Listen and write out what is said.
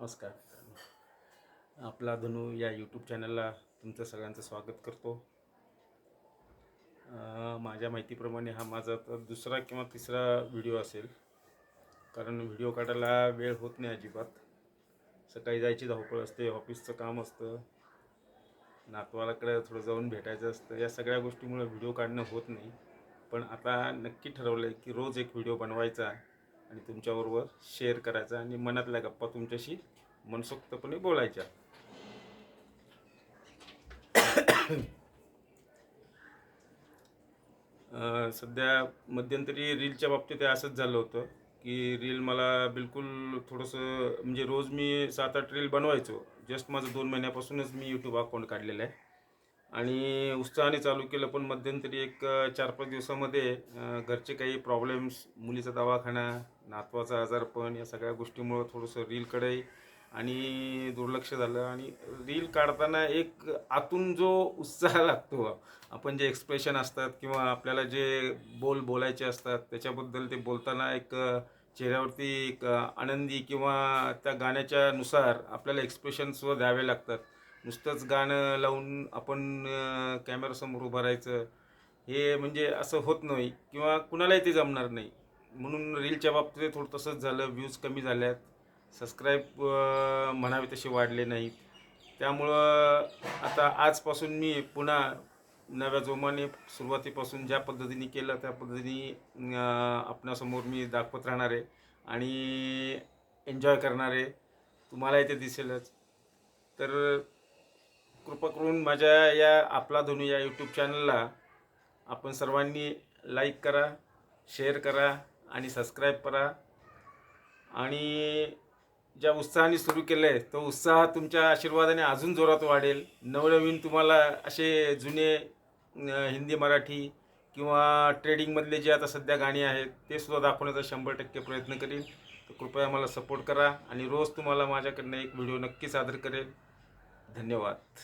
नमस्कार. आपला धनू या यूट्यूब चॅनलला तुमचं सगळ्यांचं स्वागत करतो. माझ्या माहितीप्रमाणे हा माझा आता दुसरा किंवा तिसरा व्हिडिओ असेल. कारण व्हिडिओ काढायला वेळ होत नाही अजिबात. सकाळी जायची धावपळ असते ऑफिसचं काम असतं. नातवालाकडे थोडं जाऊन भेटायचं असतं. या सगळ्या गोष्टीमुळे व्हिडिओ काढणं होत नाही. पण आता नक्की ठरवलं आहे की रोज एक व्हिडिओ बनवायचा. आणि तुमच्याबरोबर शेअर करायचा आणि मनातल्या गप्पा तुमच्याशी मनसोक्तपणे बोलायच्या. सध्या मध्यंतरी रीलच्या बाबतीत असंच झालं होतं की रील मला बिलकुल थोडंसं म्हणजे रोज मी सात आठ रील बनवायचो. जस्ट माझं दोन महिन्यापासूनच मी यूट्यूब अकाउंट काढलेलं आहे. आणि उत्साहाने चालू केलं पण मध्यंतरी एक चार पाच दिवसामध्ये घरचे काही प्रॉब्लेम्स मुलीचा दवाखाना नातवाचा आजारपण या सगळ्या गोष्टीमुळं थोडंसं रीलकडे आणि दुर्लक्ष झालं. आणि रील काढताना एक आतून जो उत्साह लागतो आपण जे एक्सप्रेशन असतात किंवा आपल्याला जे बोल बोलायचे असतात त्याच्याबद्दल ते बोलताना एक चेहऱ्यावरती एक आनंदी किंवा त्या गाण्याच्या नुसार आपल्याला एक्सप्रेशनसुद्धा द्यावे लागतात. नुसतंच गाणं लावून आपण कॅमेरासमोर उभं राहायचं हे म्हणजे असं होत नाही किंवा कुणालाही ते जमणार नाही. म्हणून रीलच्या बाबतीत थोडं तसंच झालं व्ह्यूज कमी झाल्यात सबस्क्राईब म्हणावे तसे वाढले नाहीत. त्यामुळं आता आजपासून मी पुन्हा नव्या जोमाने सुरुवातीपासून ज्या पद्धतीने केलं त्या पद्धतीने आपणासमोर मी दाखवत राहणार आहे आणि एन्जॉय करणार आहे. तुम्हालाही ते दिसेलच. तर कृपा करून माझ्या या आपला धोनी या यूट्यूब चॅनलला आपण सर्वांनी लाईक करा शेअर करा आणि सबस्क्राईब करा. आणि ज्या उत्साहाने सुरू केलं आहे तो उत्साह तुमच्या आशीर्वादाने अजून जोरात वाढेल. नवनवीन तुम्हाला असे जुने हिंदी मराठी किंवा ट्रेडिंगमधले जे आता सध्या गाणी आहेत ते सुद्धा दाखवण्याचा शंभर टक्के प्रयत्न करीन. तर कृपया मला सपोर्ट करा आणि रोज तुम्हाला माझ्याकडनं एक व्हिडिओ नक्की सादर करेल. धन्यवाद.